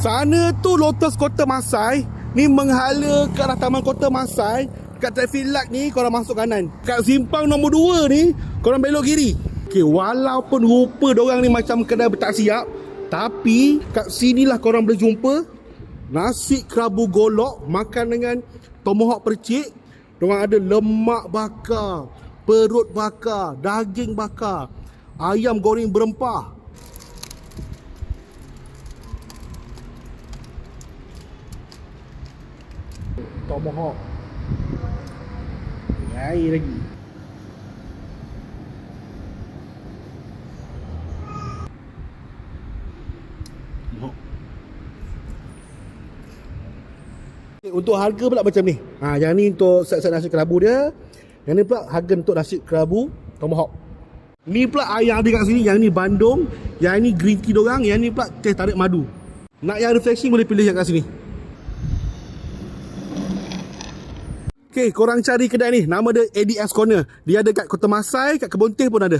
Sana tu Lotus Kota Masai. Ni menghala ke arah Taman Kota Masai. Kat traffic light ni korang masuk kanan. Kat simpang nombor 2 ni Korang belok kiri. Okay, walaupun rupa dorang ni macam kedai tak siap Tapi kat sinilah korang boleh jumpa Nasi kerabu golok Makan dengan tomahawk percik. Dorang ada lemak bakar Perut bakar Daging bakar Ayam goreng berempah Tomahawk Air lagi. Untuk harga pula macam ni. Ha, Yang ni untuk set-set nasi kerabu dia. Yang ni pula harga untuk nasi kerabu Tomahawk Ni pula yang ada kat sini. Yang ni bandung. Yang ni green tea dorang. Yang ni pula teh tarik madu. Nak yang refreshing boleh pilih yang kat sini Okay, korang cari kedai ni. Nama dia ADS Corner. Dia ada kat Kota Masai, kat Kebon Teh pun ada.